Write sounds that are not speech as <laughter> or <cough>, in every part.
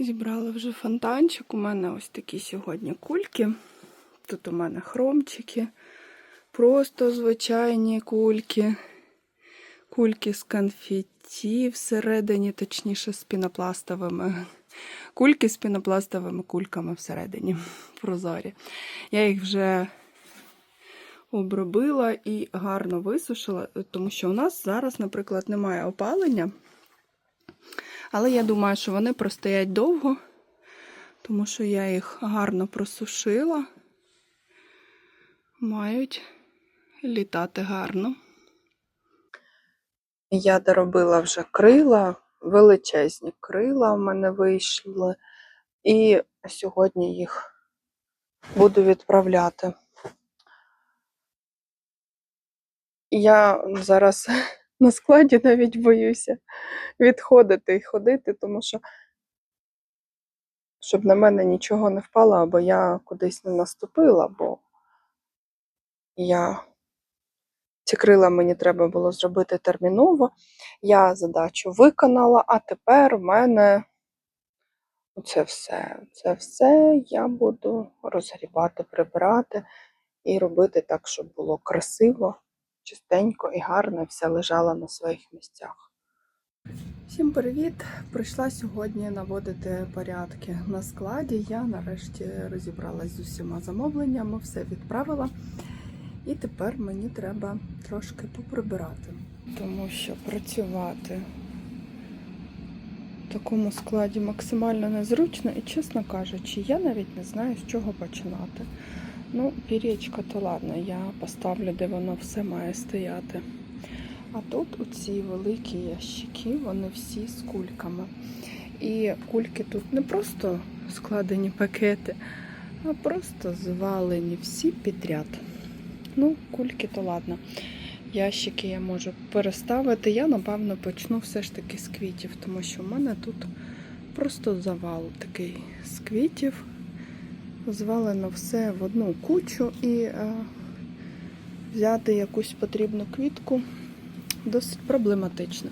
Зібрала вже фонтанчик. У мене ось такі сьогодні кульки. Тут у мене хромчики, просто звичайні кульки, кульки з конфетті всередині, точніше, з пінопластовими. Кульки з пінопластовими кульками всередині. Прозорі. Я їх вже обробила і гарно висушила, тому що у нас зараз, наприклад, немає опалення. Але я думаю, що вони простоять довго, тому що я їх гарно просушила. Мають літати гарно. Я доробила вже крила, величезні крила в мене вийшли, і сьогодні їх буду відправляти. Я зараз на складі навіть боюся відходити і ходити, тому що щоб на мене нічого не впало, або я кудись не наступила, бо я ці крила мені треба було зробити терміново. Я задачу виконала, а тепер у мене це все. Це все я буду розгрібати, прибирати і робити так, щоб було красиво, чистенько і гарно, і все лежало на своїх місцях. Всім привіт! Прийшла сьогодні наводити порядки на складі. Я нарешті розібралась з усіма замовленнями, все відправила. І тепер мені треба трошки поприбирати, тому що працювати в такому складі максимально незручно і, чесно кажучи, я навіть не знаю, з чого починати. Ну, пір'ячка, то ладно, я поставлю, де воно все має стояти. А тут оці великі ящики, вони всі з кульками. І кульки тут не просто складені пакети, а просто звалені всі підряд. Ну, кульки то ладно. Ящики я можу переставити. Я, напевно, почну все ж таки з квітів, тому що в мене тут просто завал такий з квітів. Звалено все в одну кучу і е, взяти якусь потрібну квітку досить проблематично.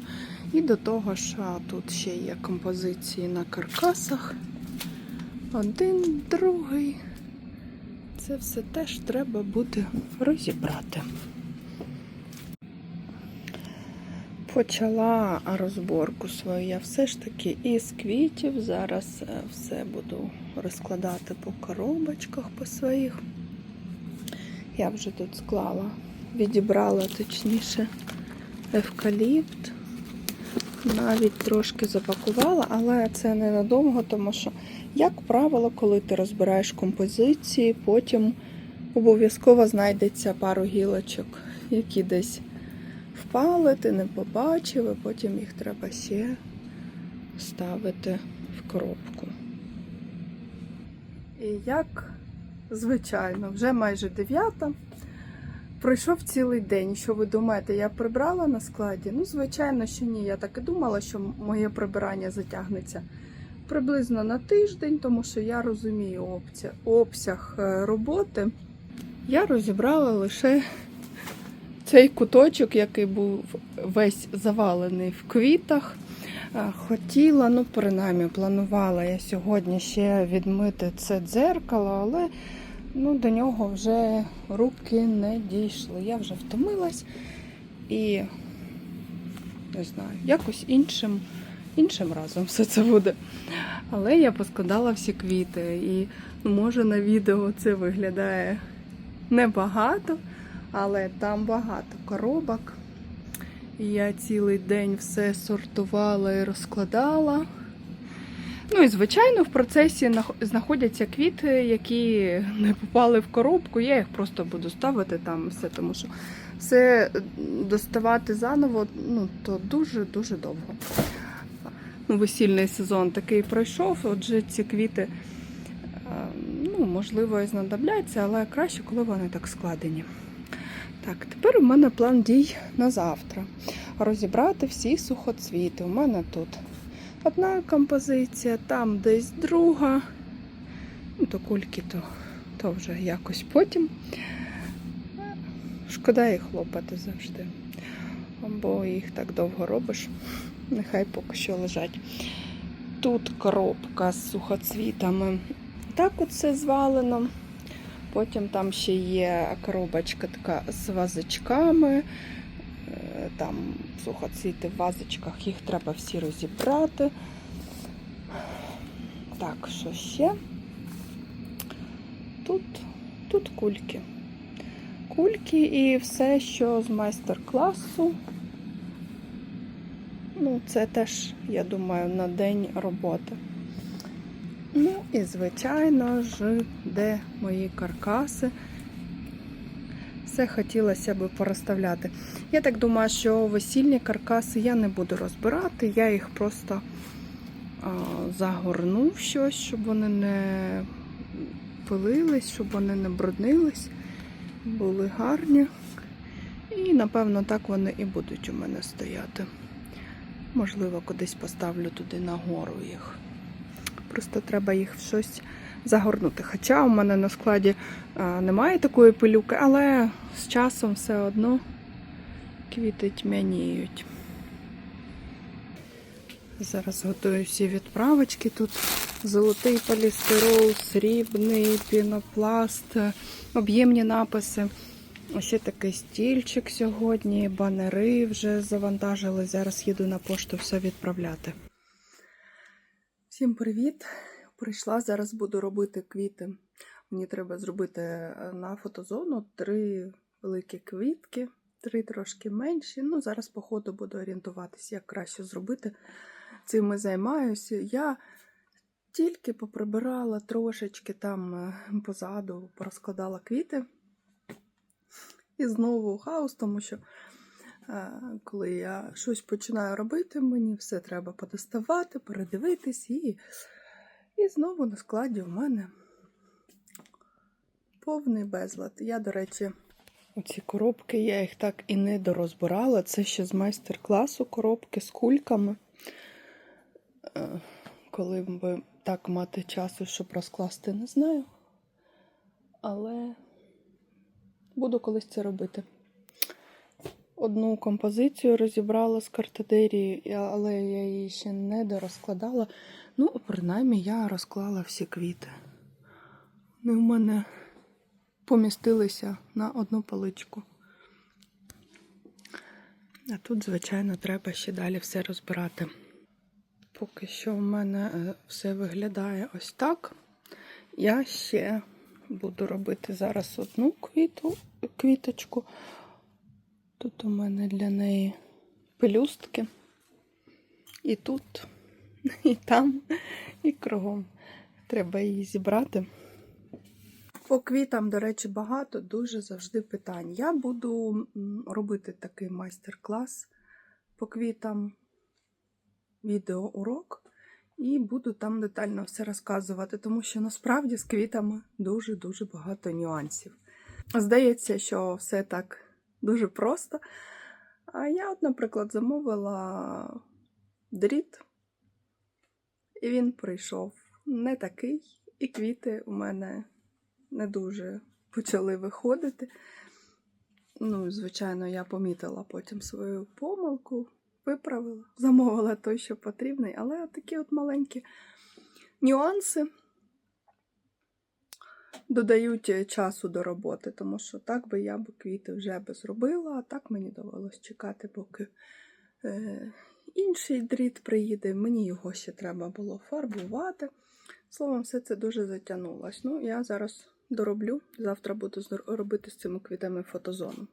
І до того ж, а, тут ще є композиції на каркасах. Один, другий. Це все теж треба буде розібрати. Почала розборку свою я все ж таки із квітів. Зараз е, все буду розкладати по коробочках по своїх. Я вже тут склала, відібрала точніше евкаліпт. Навіть трошки запакувала, але це ненадовго, тому що, як правило, коли ти розбираєш композиції, потім обов'язково знайдеться пару гілочок, які десь впали, ти не побачив, і потім їх треба ще ставити в коробку. І як звичайно, вже майже дев'ята. Пройшов цілий день. Що ви думаєте, я прибрала на складі? Ну, звичайно, що ні. Я так і думала, що моє прибирання затягнеться приблизно на тиждень, тому що я розумію обсяг, е, роботи. Я розібрала лише цей куточок, який був весь завалений в квітах. Хотіла, ну, принаймні, планувала я сьогодні ще відмити це дзеркало, але ну, до нього вже руки не дійшли. Я вже втомилась і не знаю, якось іншим, іншим разом все це буде. Але я поскладала всі квіти, і може на відео це виглядає небагато, але там багато коробок. Я цілий день все сортувала і розкладала. Ну і звичайно, в процесі знаходяться квіти, які не попали в коробку. Я їх просто буду ставити там все, тому що все доставати заново, ну то дуже дуже довго. Ну, весільний сезон такий пройшов. Отже, ці квіти, е, ну, можливо, і знадобляться, але краще, коли вони так складені. Так, тепер у мене план дій на завтра. Розібрати всі сухоцвіти. У мене тут одна композиція, там десь друга. Ну, то кульки, то, то вже якось потім. Шкода їх хлопати завжди. Бо їх так довго робиш. Нехай поки що лежать. тут коробка з сухоцвітами. Так оце звалено. Потім там ще є коробочка така з вазочками. Е, Там сухоцвіти в вазочках, їх треба всі розібрати. Так, що ще? Тут, тут кульки. Кульки і все, що з майстер-класу. Ну, це теж, я думаю, на день роботи. Ну і, звичайно ж, де мої каркаси. Все хотілося б порозставляти. Я так думаю, що весільні каркаси я не буду розбирати, я їх просто а, загорну в щось, щоб вони не пилились, щоб вони не бруднились, були гарні. І, напевно, так вони і будуть у мене стояти. Можливо, кудись поставлю туди нагору їх. Просто треба їх в щось загорнути. Хоча у мене на складі немає такої пилюки, але з часом все одно квіти тьмяніють. Зараз готую всі відправочки. Тут золотий полістирол, срібний пінопласт, об'ємні написи. Ще такий стільчик сьогодні, банери вже завантажили. Зараз їду на пошту все відправляти. Всім привіт! Прийшла, зараз буду робити квіти. Мені треба зробити е, на фотозону три великі квітки, три трошки менші. Ну, зараз, по ходу, буду орієнтуватися, як краще зробити. Цим і займаюся. Я тільки поприбирала трошечки там е, позаду, порозкладала квіти. І знову хаос, тому що коли я щось починаю робити, мені все треба подоставати, передивитись, і, і знову на складі в мене повний безлад. Я, до речі, оці коробки, я їх так і не дорозбирала. Це ще з майстер-класу коробки з кульками. Е, Коли би так мати часу, щоб розкласти, не знаю. Але буду колись це робити. Одну композицію розібрала з картадерії, але я її ще не дорозкладала. Ну, принаймні, я розклала всі квіти. Вони в мене помістилися на одну паличку. А тут, звичайно, треба ще далі все розбирати. Поки що в мене е, все виглядає ось так. Я ще буду робити зараз одну квіту, квіточку. Тут у мене для неї пелюстки. І тут, <laughs> і там, і кругом. Треба її зібрати. По квітам, до речі, багато, дуже завжди питань. Я буду робити такий майстер-клас по квітам, відеоурок, і буду там детально все розказувати, тому що насправді з квітами дуже-дуже багато нюансів. Здається, що все так дуже просто. А я, от, наприклад, замовила дріт, і він прийшов не такий, і квіти у мене не дуже почали виходити. Ну, звичайно, я помітила потім свою помилку, виправила, замовила той, що потрібний, але такі от маленькі нюанси додають часу до роботи, тому що так би я б квіти вже би зробила, а так мені довелось чекати, поки е, інший дріт приїде. Мені його ще треба було фарбувати. Словом, все це дуже затягнулось. Ну, я зараз дороблю. Завтра буду робити з цими квітами фотозону.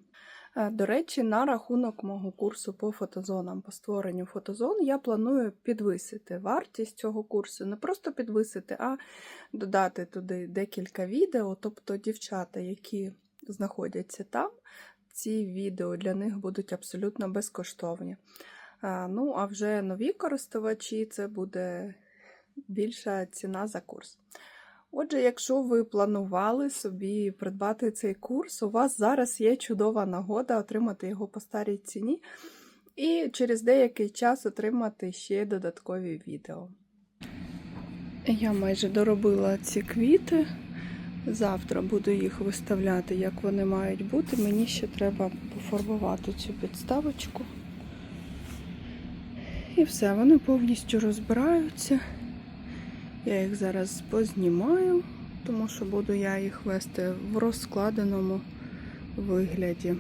Е, До речі, на рахунок мого курсу по фотозонам, по створенню фотозон, я планую підвисити вартість цього курсу. Не просто підвисити, а додати туди декілька відео. Тобто дівчата, які знаходяться там, ці відео для них будуть абсолютно безкоштовні. Ну, а вже нові користувачі це буде більша ціна за курс. Отже, якщо ви планували собі придбати цей курс, у вас зараз є чудова нагода отримати його по старій ціні і через деякий час отримати ще додаткові відео. Я майже доробила ці квіти. Завтра буду їх виставляти, як вони мають бути. Мені ще треба пофарбувати цю підставочку. І все, вони повністю розбираються. Я їх зараз познімаю, тому що буду я їх вести в розкладеному вигляді.